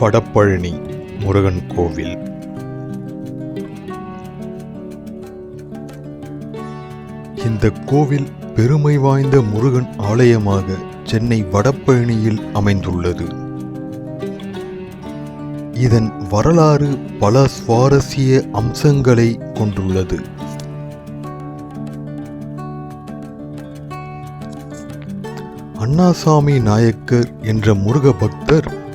வடபழனி முருகன் கோவில். இந்த கோவில் பெருமை வாய்ந்த முருகன் ஆலயமாக சென்னை வடபழனியில் அமைந்துள்ளது. இதன் வரலாறு பல சுவாரஸ்ய அம்சங்களை கொண்டுள்ளது. அண்ணாசாமி நாயக்கர் என்ற முருக பக்தர்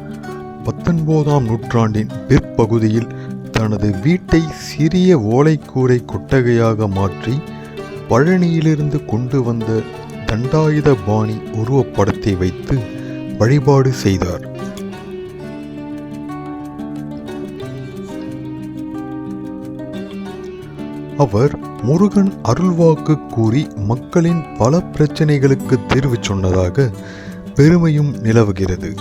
பத்தொன்பதாம் நூற்றாண்டின் பிற்பகுதியில் தனது வீட்டை சிறிய ஓலைக்கூரை கொட்டகையாக மாற்றி பழனியிலிருந்து கொண்டு வந்த தண்டாயுத பாணி உருவப்படத்தை வைத்து வழிபாடு செய்தார். அவர் முருகன் அருள்வாக்கு கூறி மக்களின் பல பிரச்சனைகளுக்கு தீர்வு சொன்னதாக பெருமையும் நிலவுகிறது.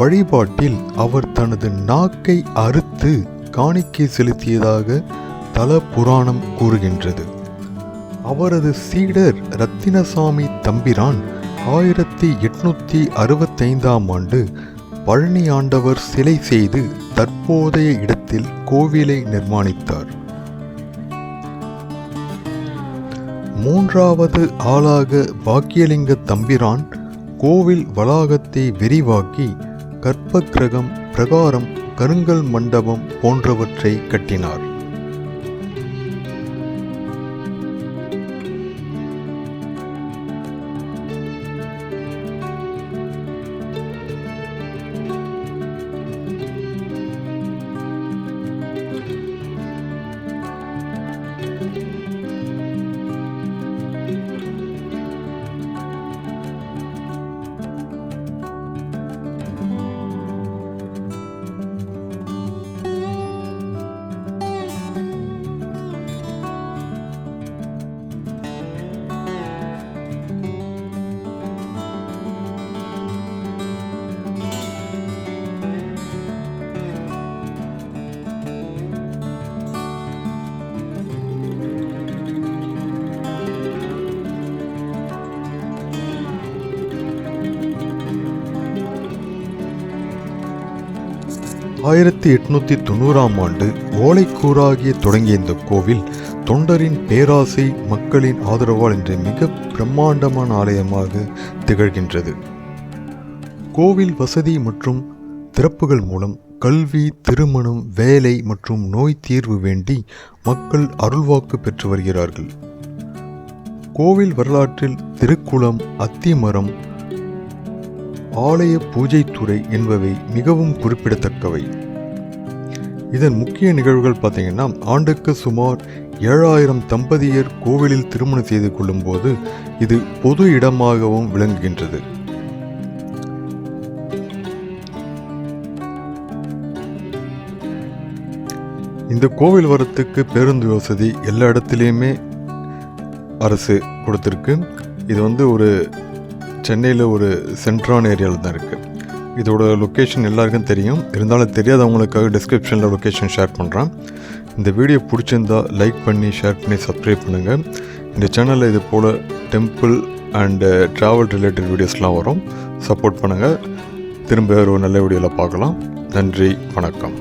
வழிபாட்டில் அவர் தனது நாக்கை அறுத்து காணிக்கை செலுத்தியதாக தல புராணம் கூறுகின்றது. அவரது சீடர் ரத்தினசாமி தம்பிரான் ஆயிரத்தி எட்நூத்தி அறுபத்தைந்தாம் ஆண்டு பழனி ஆண்டவர் சிலை செய்து தற்போதைய இடத்தில் கோவிலை நிர்மாணித்தார். மூன்றாவது ஆளாக பாக்கியலிங்க தம்பிரான் கோவில் வளாகத்தை விரிவாக்கி கற்பக்கிரகம் பிரகாரம் கருங்கல் மண்டபம் போன்றவற்றை கட்டினார். ஆயிரத்தி எட்நூத்தி தொண்ணூறாம் ஆண்டு ஓலைக்கூறாகிய தொடங்கிய இந்த கோவில் தொண்டரின் பேராசை மக்களின் ஆதரவால் இன்று மிக பிரம்மாண்டமான ஆலயமாக திகழ்கின்றது. கோவில் வசதி மற்றும் திறப்புகள் மூலம் கல்வி திருமணம் வேலை மற்றும் நோய் தீர்வு வேண்டி மக்கள் அருள்வாக்கு பெற்று வருகிறார்கள். கோவில் வரலாற்றில் திருக்குளம் அத்திமரம் ஆலய பூஜைத்துறை என்பவை மிகவும் குறிப்பிடத்தக்கவை. இதன் முக்கிய நிகழ்வுகள் பார்த்தீங்கன்னா ஆண்டுக்கு சுமார் ஏழாயிரம் தம்பதியர் கோவிலில் திருமணம் செய்து கொள்ளும்போது இது பொது இடமாகவும் விளங்குகின்றது. இந்த கோவில் வரத்துக்கு பேருந்து வசதி எல்லா இடத்துலையுமே அரசு கொடுத்துருக்கு. இது வந்து ஒரு சென்னையில் ஒரு சென்ட்ரான் ஏரியாவில் தான் இருக்குது இதோட லொக்கேஷன் எல்லாருக்கும் தெரியும். இருந்தாலும் தெரியாதவங்களுக்காக டிஸ்கிரிப்ஷனில் லொக்கேஷன் ஷேர் பண்ணுறேன் இந்த வீடியோ பிடிச்சிருந்தா லைக் பண்ணி ஷேர் பண்ணி சப்ஸ்கிரைப் பண்ணுங்கள் இந்த சேனலில் இது போல் டெம்பிள் அண்டு ட்ராவல் ரிலேட்டட் வீடியோஸ்லாம் வரும். சப்போர்ட் பண்ணுங்கள் திரும்ப ஒரு நல்ல வீடியோவில் பார்க்கலாம். நன்றி வணக்கம்.